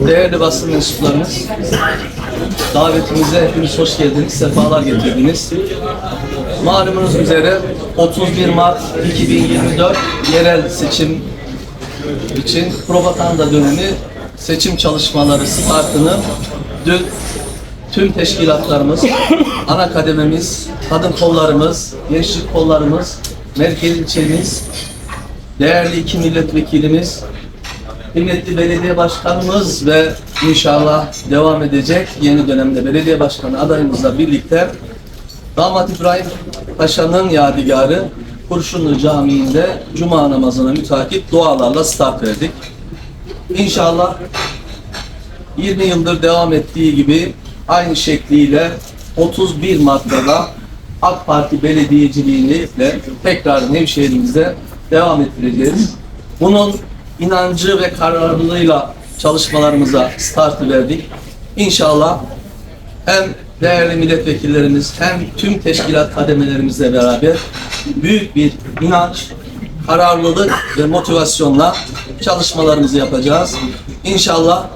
Değerli basın mensuplarımız, davetimize hepiniz hoş geldiniz, sefalar getirdiniz. Malumunuz üzere 31 Mart 2024 yerel seçim için propaganda dönemi seçim çalışmaları startını dün tüm teşkilatlarımız, ana kadememiz, kadın kollarımız, gençlik kollarımız, merkez ilçemiz, değerli iki milletvekilimiz, kıymetli belediye başkanımız ve inşallah devam edecek yeni dönemde belediye başkanı adayımızla birlikte Damat İbrahim Paşa'nın yadigarı Kurşunlu Camii'nde Cuma namazına mütakip dualarla start verdik. İnşallah 20 yıldır devam ettiği gibi aynı şekliyle 31 Mart'ta da AK Parti belediyeciliğini tekrar Nevşehir'imizde devam ettireceğiz. Bunun inancı ve kararlılığıyla çalışmalarımıza startı verdik. İnşallah hem değerli milletvekillerimiz hem tüm teşkilat kademelerimizle beraber büyük bir inanç, kararlılık ve motivasyonla çalışmalarımızı yapacağız. İnşallah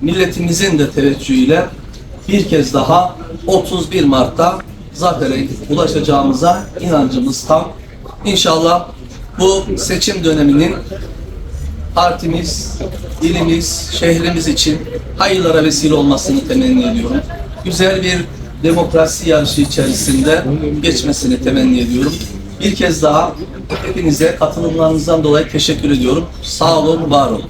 milletimizin de teveccühüyle bir kez daha 31 Mart'ta zafere ulaşacağımıza inancımız tam. İnşallah bu seçim döneminin partimiz, ilimiz, şehrimiz için hayırlara vesile olmasını temenni ediyorum. Güzel bir demokrasi yarışı içerisinde geçmesini temenni ediyorum. Bir kez daha hepinize katılımlarınızdan dolayı teşekkür ediyorum. Sağ olun, var olun.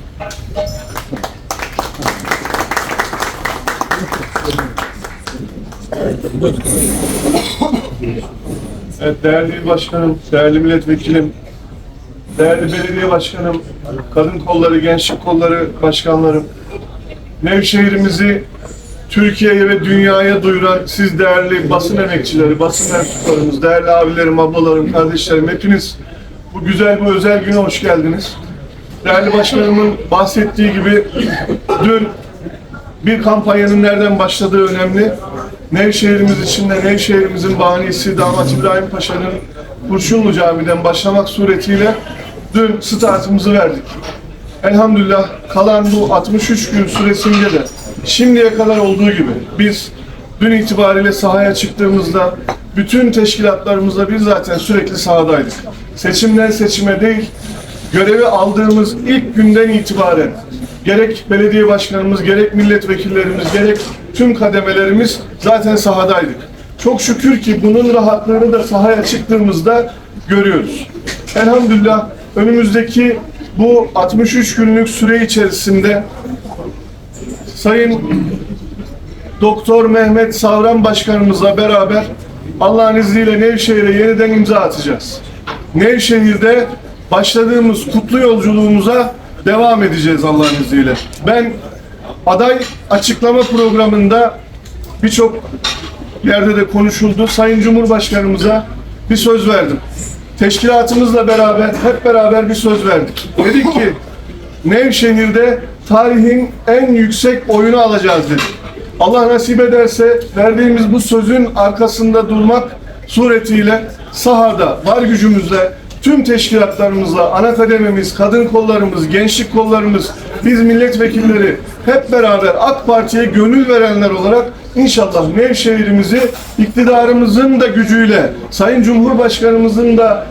Evet, değerli başkanım, değerli milletvekilim, değerli belediye başkanım, kadın kolları, gençlik kolları başkanlarım, Nevşehir'imizi Türkiye'ye ve dünyaya duyuran siz değerli basın emekçileri, basın mensuplarımız, değerli abilerim, ablalarım, kardeşlerim, hepiniz bu güzel, bu özel güne hoş geldiniz. Değerli başkanımın bahsettiği gibi dün bir kampanyanın nereden başladığı önemli. Nevşehir'imiz içinde Nevşehir'imizin bahanesi Damat İbrahim Paşa'nın Kurşunlu Camii'den başlamak suretiyle dün startımızı verdik. Elhamdülillah kalan bu 63 gün süresinde de şimdiye kadar olduğu gibi biz dün itibariyle sahaya çıktığımızda bütün teşkilatlarımızla biz zaten sürekli sahadaydık. Seçimden seçime değil, görevi aldığımız ilk günden itibaren gerek belediye başkanımız, gerek milletvekillerimiz, gerek tüm kademelerimiz zaten sahadaydık. Çok şükür ki bunun rahatlığını da sahaya çıktığımızda görüyoruz. Elhamdülillah önümüzdeki bu 63 günlük süre içerisinde Sayın Doktor Mehmet Savran Başkanımızla beraber Allah'ın izniyle Nevşehir'e yeniden imza atacağız. Nevşehir'de başladığımız kutlu yolculuğumuza devam edeceğiz Allah'ın izniyle. Ben aday açıklama programında birçok yerde de konuşuldu. Sayın Cumhurbaşkanımıza bir söz verdim. Teşkilatımızla beraber, hep beraber bir söz verdik. Dedik ki Nevşehir'de tarihin en yüksek oyunu alacağız dedik. Allah nasip ederse verdiğimiz bu sözün arkasında durmak suretiyle sahada var gücümüzle tüm teşkilatlarımızla, ana kadememiz, kadın kollarımız, gençlik kollarımız, biz milletvekilleri hep beraber AK Parti'ye gönül verenler olarak inşallah Nevşehir'imizi iktidarımızın da gücüyle, Sayın Cumhurbaşkanımızın da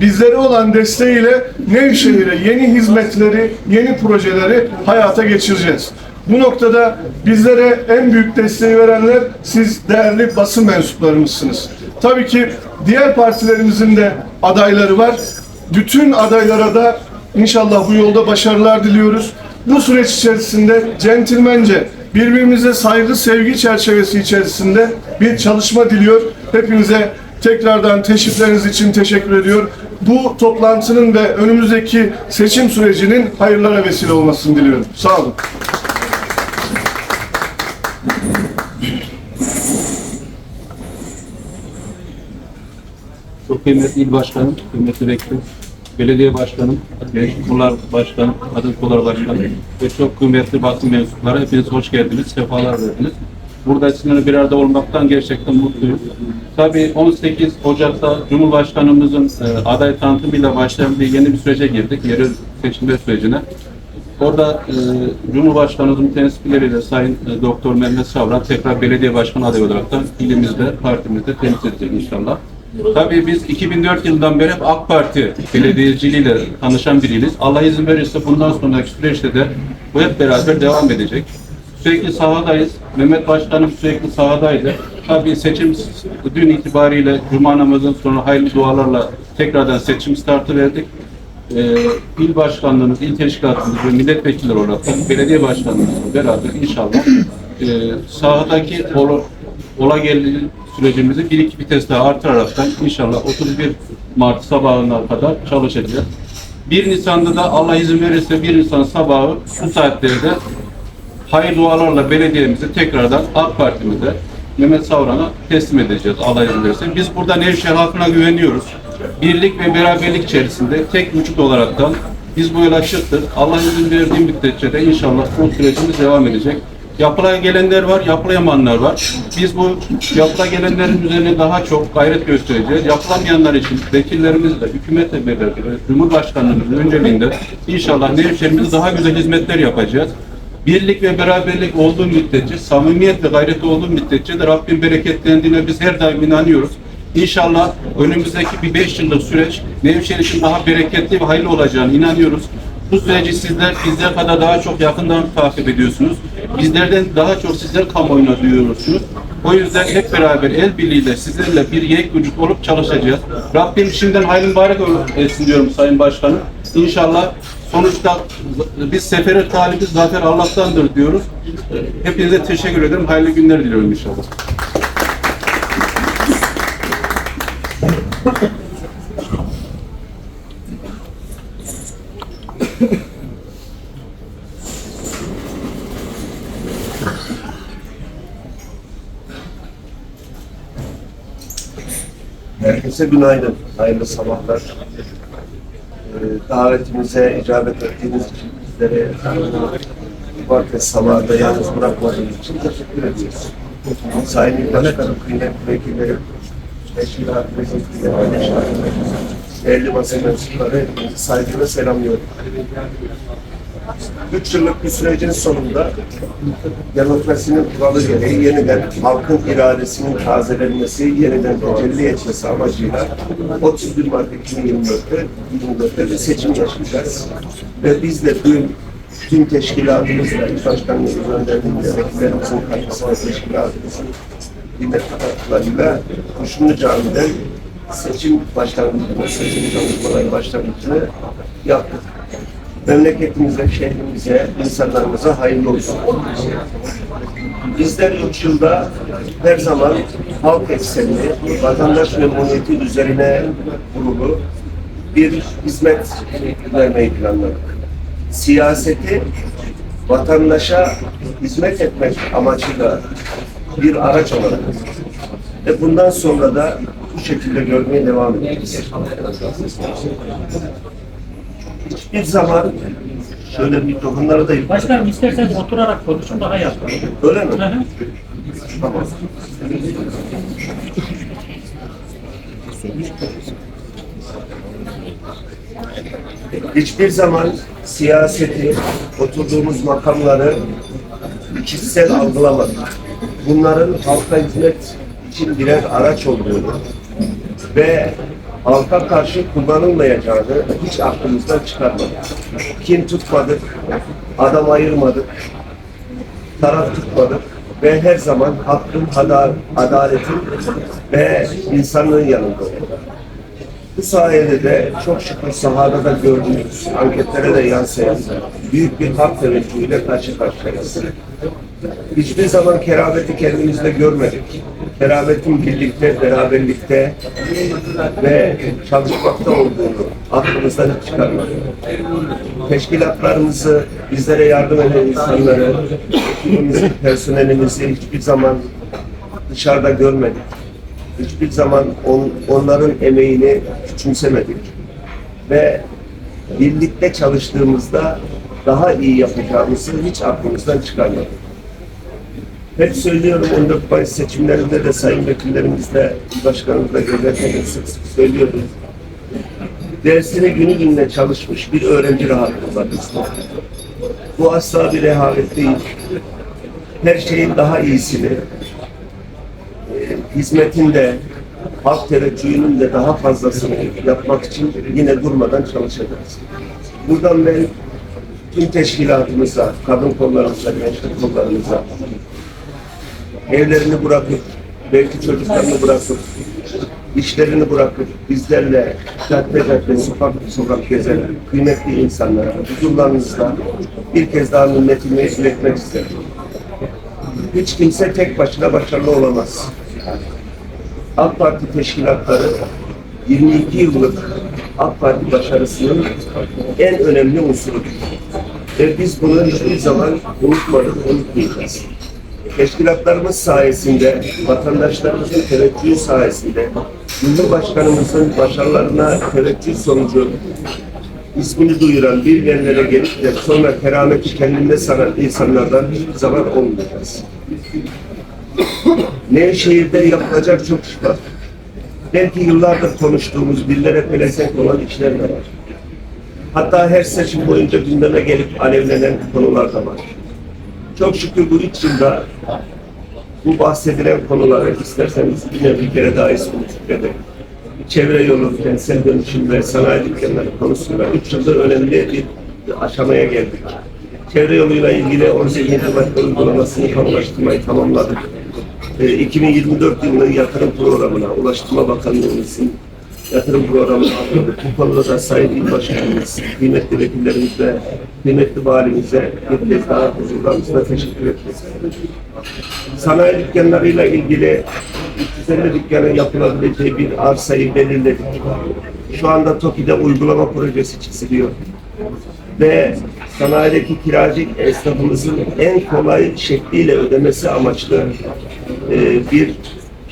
bizlere olan desteğiyle Nevşehir'e yeni hizmetleri, yeni projeleri hayata geçireceğiz. Bu noktada bizlere en büyük desteği verenler siz değerli basın mensuplarımızsınız. Tabii ki diğer partilerimizin de adayları var. Bütün adaylara da inşallah bu yolda başarılar diliyoruz. Bu süreç içerisinde centilmence birbirimize saygı sevgi çerçevesi içerisinde bir çalışma diliyor. Hepinize tekrardan teşrifleriniz için teşekkür ediyor. Bu toplantının ve önümüzdeki seçim sürecinin hayırlara vesile olmasını diliyorum. Sağ olun. Çok kıymetli il başkanım, kıymetli vekilim, belediye başkanım, gençlik kollar başkanım, kadın kollar başkanım ve çok kıymetli basın mensupları hepiniz hoş geldiniz, sefalar verdiniz. Burada sizinle bir arada olmaktan gerçekten mutluyum. Tabii 18 Ocak'ta Cumhurbaşkanımızın e, aday tanıtımıyla başlayan bir yeni bir sürece girdik, yerel seçimler sürecine. Orada e, Cumhurbaşkanımızın temsilcileriyle Sayın e, Doktor Mehmet Savran tekrar belediye başkanı adayı olarak da ilimizde, partimizde temsil edecek inşallah. Tabii biz 2004 yılından beri hep AK Parti belediyeciliğiyle tanışan biriyiz. Allah izin verirse bundan sonraki süreçte de bu hep beraber devam edecek. Sürekli sahadayız. Mehmet Başkanım sürekli sahadaydı. Tabii seçim dün itibariyle Cuma namazından sonra hayırlı dualarla tekrardan seçim startı verdik. Ee, il başkanlığımız, il teşkilatımız ve milletvekilleri olarak belediye başkanlığımızla beraber inşallah e, sahadaki ola, geldiği sürecimizi bir iki vites daha artıraraktan inşallah 31 Mart sabahına kadar çalışacağız. 1 Nisan'da da Allah izin verirse 1 Nisan sabahı bu saatlerde hayır dualarla belediyemizi tekrardan AK Parti'mize Mehmet Savran'a teslim edeceğiz Allah izin verirse. Biz burada Nevşehir halkına güveniyoruz. Birlik ve beraberlik içerisinde tek vücut olaraktan biz bu yola çıktık. Allah izin verdiği müddetçe de inşallah bu sürecimiz devam edecek. Yapıla gelenler var, yapılayamayanlar var. Biz bu yapıla gelenlerin üzerine daha çok gayret göstereceğiz. Yapılamayanlar için vekillerimizle, hükümetle beraber, Cumhurbaşkanlığımızın önceliğinde inşallah Nevşehir'imize daha güzel hizmetler yapacağız. Birlik ve beraberlik olduğu müddetçe, samimiyet ve gayret olduğu müddetçe de Rabbim bereketlendiğine biz her daim inanıyoruz. İnşallah önümüzdeki bir beş yıllık süreç Nevşehir için daha bereketli ve hayırlı olacağını inanıyoruz. Bu süreci sizler bizler kadar daha çok yakından takip ediyorsunuz. Bizlerden daha çok sizler kamuoyuna duyuyorsunuz. O yüzden hep beraber el birliğiyle sizlerle bir yek vücut olup çalışacağız. Rabbim şimdiden hayırlı mübarek etsin diyorum Sayın Başkanım. İnşallah sonuçta biz sefere talibiz zafer Allah'tandır diyoruz. Hepinize teşekkür ederim. Hayırlı günler diliyorum inşallah. Herkese günaydın, hayırlı sabahlar. Ee, davetimize icabet ettiğiniz için bizlere cumartesi sabahında yalnız bırakmadığınız için teşekkür ederiz. Sayın İl Başkanım, kıymetli vekillerim, teşkilat meclisleri, değerli basın mensupları, saygıyla selamlıyorum. Üç yıllık bir sürecin sonunda demokrasinin kuralı gereği yeniden halkın iradesinin tazelenmesi, yeniden tecelli etmesi amacıyla 31 Mart 2024'te 24'te bir seçim yaşayacağız. Ve biz de dün tüm teşkilatımızla, İl Başkanlığımızın önderliğinde, vekillerimizin katkısıyla teşkilatımızın kıymet katkılarıyla Kuşumlu Cami'de seçim başlangıcını, seçim çalışmaları başlangıcını yaptık memleketimize, şehrimize, insanlarımıza hayırlı olsun. Bizler üç yılda her zaman halk eksenli, vatandaş memnuniyeti üzerine kurulu bir hizmet vermeyi planladık. Siyaseti vatandaşa hizmet etmek amacıyla bir araç olarak ve bundan sonra da bu şekilde görmeye devam edeceğiz hiçbir zaman şöyle mikrofonlara da Başkanım isterseniz oturarak konuşun daha yakın. Öyle mi? Hı hı. Tamam. Hiçbir zaman siyaseti, oturduğumuz makamları kişisel algılamadık. Bunların halka hizmet için birer araç olduğunu ve halka karşı kullanılmayacağını hiç aklımızdan çıkarmadık. Kim tutmadık, adam ayırmadık, taraf tutmadık ve her zaman hakkın, adaletin ve insanlığın yanında. Bu sayede de çok şükür sahada da gördüğümüz, anketlere de yansıyan büyük bir halk teveccühüyle karşı karşıyayız. Hiçbir zaman kerameti kendimizde görmedik. Kerametin birlikte, beraberlikte ve çalışmakta olduğunu aklımızdan hiç. Teşkilatlarımızı, bizlere yardım eden insanları, ekibimizi, personelimizi hiçbir zaman dışarıda görmedik. Hiçbir zaman on, onların emeğini küçümsemedik. Ve birlikte çalıştığımızda daha iyi yapacağımızı hiç aklımızdan çıkarmadık. Hep söylüyorum 14 Mayıs seçimlerinde de sayın vekillerimizle, başkanımızla gözlerken sık sık söylüyoruz. Dersini günü gününe çalışmış bir öğrenci rahatlığı var. Bu asla bir rehavet değil. Her şeyin daha iyisini, e, hizmetin de, halk teveccühünün de daha fazlasını yapmak için yine durmadan çalışacağız. Buradan ben tüm teşkilatımıza, kadın kollarımıza, gençlik kollarımıza, evlerini bırakıp, belki çocuklarını bırakıp, işlerini bırakıp bizlerle cadde cadde, sokak sokak gezen kıymetli insanlara huzurlarınızda bir kez daha minnetimi iletmek isterim. Hiç kimse tek başına başarılı olamaz. AK Parti teşkilatları 22 yıllık AK Parti başarısının en önemli unsurudur. Ve biz bunu hiçbir zaman unutmadık, unutmayacağız. Teşkilatlarımız sayesinde, vatandaşlarımızın teveccühü sayesinde, Cumhurbaşkanımızın başarılarına teveccüh sonucu ismini duyuran bir yerlere gelip de sonra kerameti kendinde sanan insanlardan hiçbir zaman olmayacağız. Nevşehir'de yapılacak çok iş var. Belki yıllardır konuştuğumuz dillere pelesenk olan işler de var. Hatta her seçim boyunca gündeme gelip alevlenen konular da var. Çok şükür bu üç yılda bu bahsedilen konuları isterseniz yine bir kere daha ismini zikredelim. Çevre yolu, kentsel dönüşüm ve sanayi dükkanları konusunda üç yıldır önemli bir aşamaya geldik. Çevre yoluyla ilgili 18 madde uygulamasını kamulaştırmayı tamamladık. E, 2024 yılının yatırım programına Ulaştırma Bakanlığımızın yatırım programına atladık. Bu konuda da Sayın İl Başkanımız, kıymetli vekillerimiz ve kıymetli valimize bir kez daha huzurlarınızda teşekkür istedim. Sanayi dükkanlarıyla ilgili 350 dükkanın yapılabileceği bir arsayı belirledik. Şu anda TOKİ'de uygulama projesi çiziliyor. Ve sanayideki kiracı esnafımızın en kolay şekliyle ödemesi amaçlı e, bir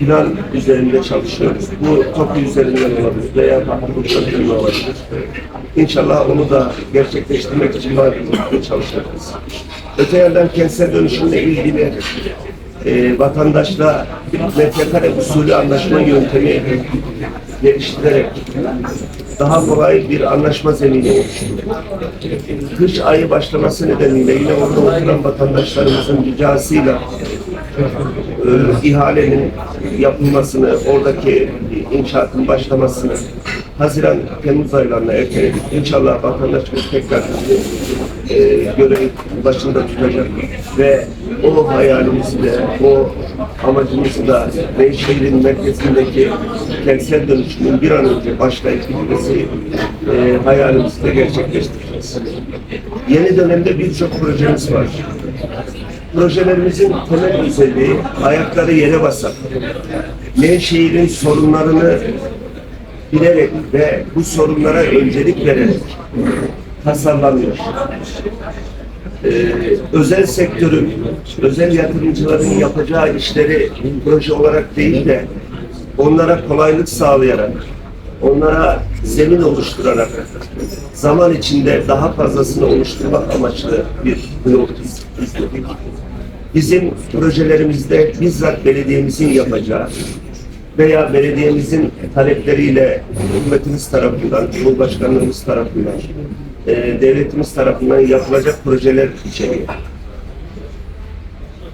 plan üzerinde çalışıyoruz. Bu TOKİ üzerinden olabilir veya farklı uçlarından olabilir. İnşallah onu da gerçekleştirmek için varlıklı çalışacağız. Öte yandan kentsel dönüşümle ilgili e, vatandaşla metrekare usulü anlaşma yöntemi geliştirerek daha kolay bir anlaşma zemini oluşturduk. Kış ayı başlaması nedeniyle yine orada oturan vatandaşlarımızın ricasıyla ihalenin yapılmasını, oradaki inşaatın başlamasını Haziran Temmuz aylarına erteledik. İnşallah vatandaşımız tekrar e, görev başında tutacak ve o hayalimizi de, o amacımızı da Beyşehir'in merkezindeki kentsel dönüşümün bir an önce başlayıp bitmesi e, hayalimizi de gerçekleştireceğiz. Yeni dönemde birçok projemiz var. Projelerimizin temel özelliği ayakları yere basan, Nevşehir'in sorunlarını bilerek ve bu sorunlara öncelik vererek tasarlanıyor. Ee, özel sektörün, özel yatırımcıların yapacağı işleri proje olarak değil de onlara kolaylık sağlayarak, onlara zemin oluşturarak zaman içinde daha fazlasını oluşturmak amaçlı bir yol izledik. Bizim projelerimizde bizzat belediyemizin yapacağı veya belediyemizin talepleriyle hükümetimiz tarafından, Cumhurbaşkanlığımız tarafından, e, devletimiz tarafından yapılacak projeler içeriyor.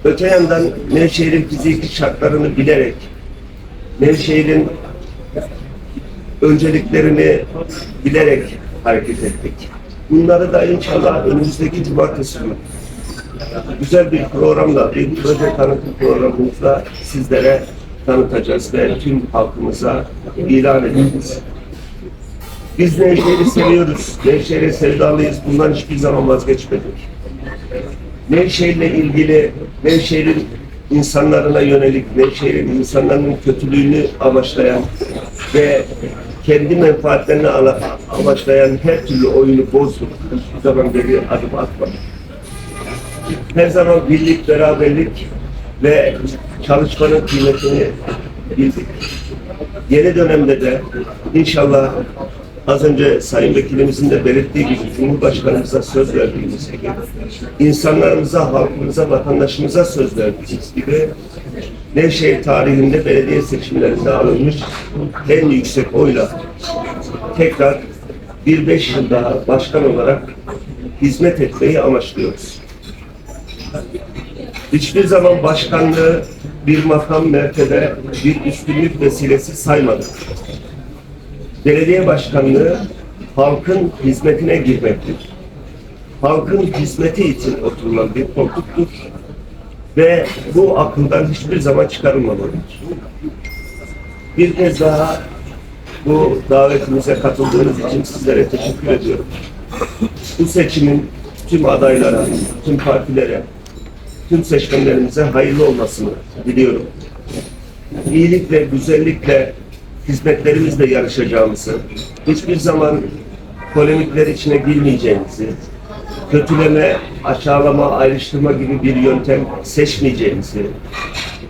Öte yandan Nevşehir'in fiziki şartlarını bilerek, Nevşehir'in önceliklerini bilerek hareket ettik. Bunları da inşallah önümüzdeki cumartesi günü güzel bir programla, bir proje tanıtım programımızla sizlere tanıtacağız ve tüm halkımıza ilan edeceğiz. Biz Nevşehir'i seviyoruz, Nevşehir'e sevdalıyız, bundan hiçbir zaman vazgeçmedik. Nevşehir'le ilgili, Nevşehir'in insanlarına yönelik, Nevşehir'in insanların kötülüğünü amaçlayan ve kendi menfaatlerini amaçlayan her türlü oyunu bozduk. Hiçbir zaman geri adım atmadık her zaman birlik, beraberlik ve çalışmanın kıymetini bildik. Yeni dönemde de inşallah az önce Sayın Vekilimizin de belirttiği gibi Cumhurbaşkanımıza söz verdiğimiz gibi insanlarımıza, halkımıza, vatandaşımıza söz verdiğimiz gibi Nevşehir tarihinde belediye seçimlerinde alınmış en yüksek oyla tekrar bir beş yıl daha başkan olarak hizmet etmeyi amaçlıyoruz. Hiçbir zaman başkanlığı bir makam mertebe, bir üstünlük vesilesi saymadık. Belediye başkanlığı halkın hizmetine girmektir. Halkın hizmeti için oturulan bir koltuktur ve bu akıldan hiçbir zaman çıkarılmamalıdır. Bir kez daha bu davetimize katıldığınız için sizlere teşekkür ediyorum. Bu seçimin tüm adaylara, tüm partilere, tüm seçmenlerimize hayırlı olmasını diliyorum. İyilikle, güzellikle, hizmetlerimizle yarışacağımızı, hiçbir zaman polemikler içine girmeyeceğimizi, kötüleme, aşağılama, ayrıştırma gibi bir yöntem seçmeyeceğimizi,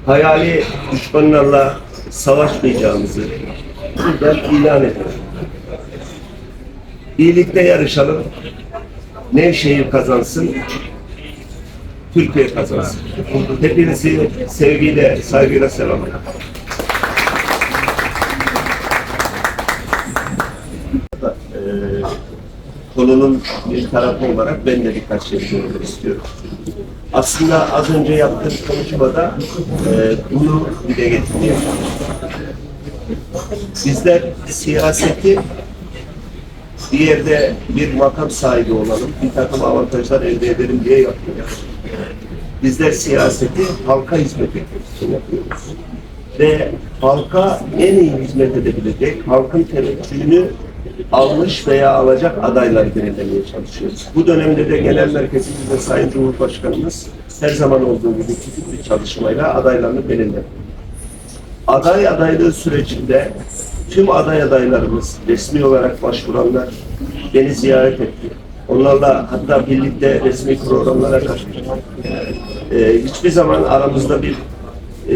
hayali düşmanlarla savaşmayacağımızı buradan ilan ediyorum. İyilikte yarışalım. Nevşehir kazansın. Türkiye kazansın. Hepinizi sevgiyle, saygıyla selamlıyorum. Eee, konunun bir tarafı olarak ben de birkaç şey söylemek istiyorum. Aslında az önce yaptığım konuşmada eee, bunu dile getirmeye Bizler siyaseti bir yerde bir makam sahibi olalım, bir takım avantajlar elde edelim diye yapmıyoruz. Bizler siyaseti halka hizmet etmek için yapıyoruz. Ve halka en iyi hizmet edebilecek, halkın teveccühünü almış veya alacak adaylar belirlemeye çalışıyoruz. Bu dönemde de genel merkezimizde Sayın Cumhurbaşkanımız her zaman olduğu gibi küçük bir çalışmayla adaylarını belirledi aday adaylığı sürecinde tüm aday adaylarımız, resmi olarak başvuranlar beni ziyaret etti. Onlarla hatta birlikte resmi programlara katıldık. Ee, hiçbir zaman aramızda bir e,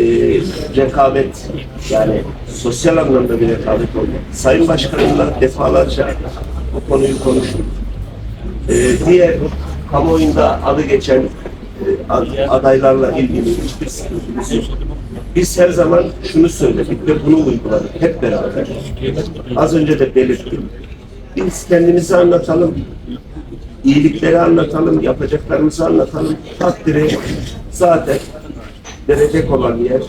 rekabet, yani sosyal anlamda bir rekabet olmadı. Sayın Başkanımla defalarca bu konuyu konuştuk. Ee, diğer kamuoyunda adı geçen e, ad- adaylarla ilgili hiçbir sıkıntımız yok. Biz her zaman şunu söyledik ve bunu uyguladık hep beraber. Az önce de belirttim. Biz kendimizi anlatalım, iyilikleri anlatalım, yapacaklarımızı anlatalım. Takdiri zaten verecek olan yer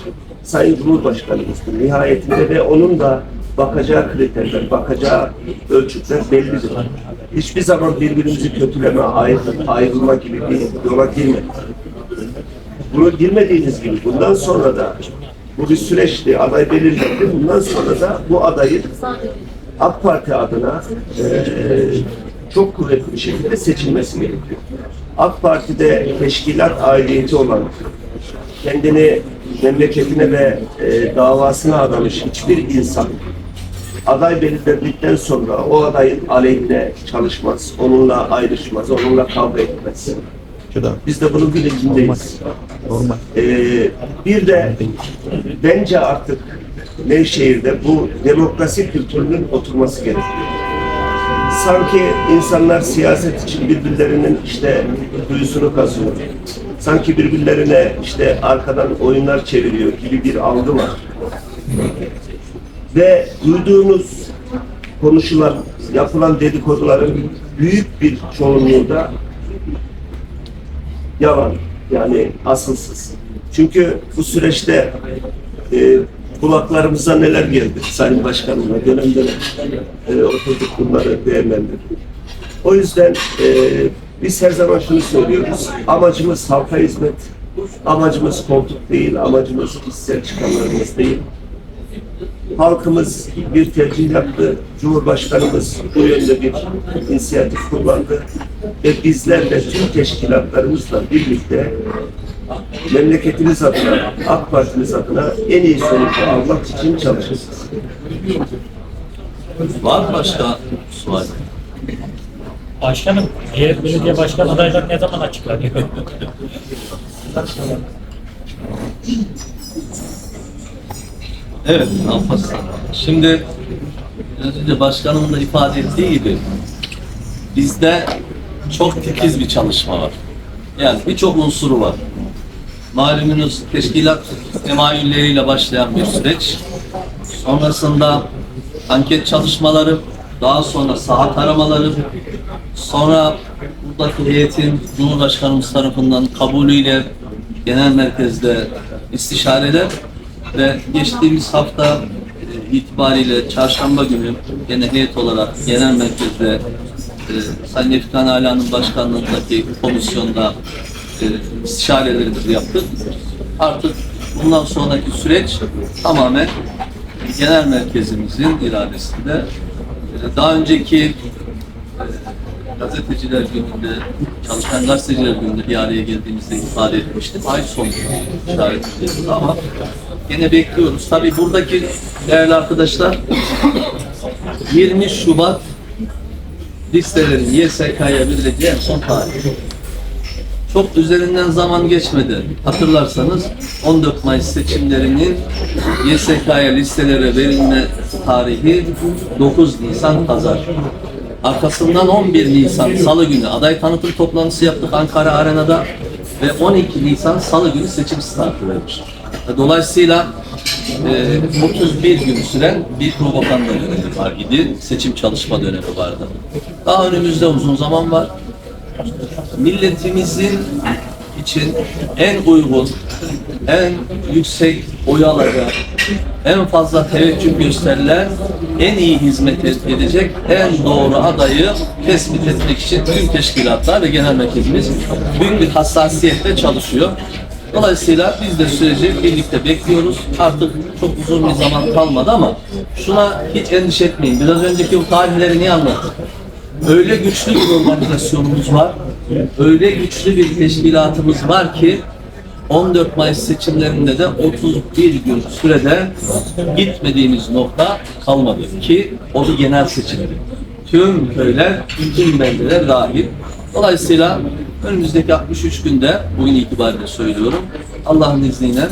Sayın Cumhurbaşkanımızdır. Nihayetinde ve onun da bakacağı kriterler, bakacağı ölçütler bellidir. Hiçbir zaman birbirimizi kötüleme, ayrı, ayrılma gibi bir yola girmedik. Bunu girmediğiniz gibi bundan sonra da bu bir süreçti, aday belirlendi. Bundan sonra da bu adayı AK Parti adına eee, çok kuvvetli bir şekilde seçilmesi gerekiyor. AK Parti'de teşkilat aidiyeti olan, kendini memleketine ve e, davasına adamış hiçbir insan aday belirlendikten sonra o adayın aleyhine çalışmaz, onunla ayrışmaz, onunla kavga etmez. Biz de bunun bilincindeyiz. Ee, bir de bence artık Nevşehir'de bu demokrasi kültürünün oturması gerekiyor. Sanki insanlar siyaset için birbirlerinin işte duyusunu kazıyor. Sanki birbirlerine işte arkadan oyunlar çeviriyor gibi bir algı var. Ve duyduğunuz konuşulan, yapılan dedikoduların büyük bir çoğunluğu da yalan. Yani asılsız. Çünkü bu süreçte e, kulaklarımıza neler geldi Sayın Başkanımla dönem dönem e, oturduk bunları değerlendirdik. O yüzden e, biz her zaman şunu söylüyoruz. Amacımız halka hizmet. Amacımız koltuk değil, amacımız kişisel çıkarlarımız değil. Halkımız bir tercih yaptı. Cumhurbaşkanımız bu yönde bir inisiyatif kullandı. Ve bizler de tüm teşkilatlarımızla birlikte memleketimiz adına, AK Partimiz adına en iyi sonucu almak için çalışacağız. Var mı başka sual? Başkanım, diğer belediye başkan adayları ne zaman açıklanıyor? Evet, Alparslan. Şimdi biraz önce başkanımın da ifade ettiği gibi bizde çok titiz bir çalışma var. Yani birçok unsuru var. Malumunuz teşkilat temayülleriyle başlayan bir süreç. Sonrasında anket çalışmaları, daha sonra saha taramaları, sonra buradaki heyetin Cumhurbaşkanımız tarafından kabulüyle genel merkezde istişareler ve geçtiğimiz hafta e, itibariyle çarşamba günü gene heyet olarak genel merkezde e, Sayın Efkan Ala'nın başkanlığındaki komisyonda e, istişarelerimizi yaptık. Artık bundan sonraki süreç tamamen genel merkezimizin iradesinde. E, Daha önceki gazeteciler gününde, çalışan gazeteciler gününde bir araya geldiğimizde ifade etmiştim. Ay sonu işaret edildi ama yine bekliyoruz. Tabii buradaki değerli arkadaşlar 20 Şubat listelerin YSK'ya verileceği en son tarih. Çok üzerinden zaman geçmedi. Hatırlarsanız 14 Mayıs seçimlerinin YSK'ya listelere verilme tarihi 9 Nisan Pazar. Arkasından 11 Nisan Salı günü aday tanıtım toplantısı yaptık Ankara Arena'da ve 12 Nisan Salı günü seçim startı vermiş. Dolayısıyla e, 31 gün süren bir propaganda dönemi var idi. Seçim çalışma dönemi vardı. Daha önümüzde uzun zaman var milletimizin için en uygun, en yüksek oy alacak, en fazla teveccüh gösterilen, en iyi hizmet edecek, en doğru adayı tespit etmek için tüm teşkilatlar ve genel merkezimiz büyük bir hassasiyetle çalışıyor. Dolayısıyla biz de süreci birlikte bekliyoruz. Artık çok uzun bir zaman kalmadı ama şuna hiç endişe etmeyin. Biraz önceki o tarihleri niye anlattık? Öyle güçlü bir organizasyonumuz var, öyle güçlü bir teşkilatımız var ki 14 Mayıs seçimlerinde de 31 gün sürede gitmediğimiz nokta kalmadı ki o bir genel seçimdi. Tüm köyler, bütün beldeler dahil. Dolayısıyla önümüzdeki 63 günde, bugün itibariyle söylüyorum, Allah'ın izniyle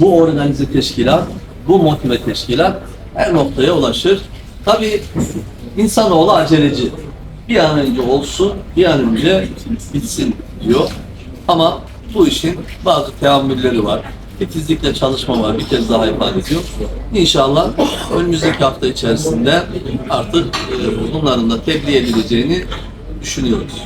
bu organize teşkilat, bu motive teşkilat her noktaya ulaşır. Tabii insanoğlu aceleci. Bir an önce olsun, bir an önce bitsin diyor. Ama bu işin bazı teamülleri var. Titizlikle çalışma var. Bir kez daha ifade ediyorum. İnşallah önümüzdeki hafta içerisinde artık e, bunların da tebliğ edileceğini düşünüyoruz.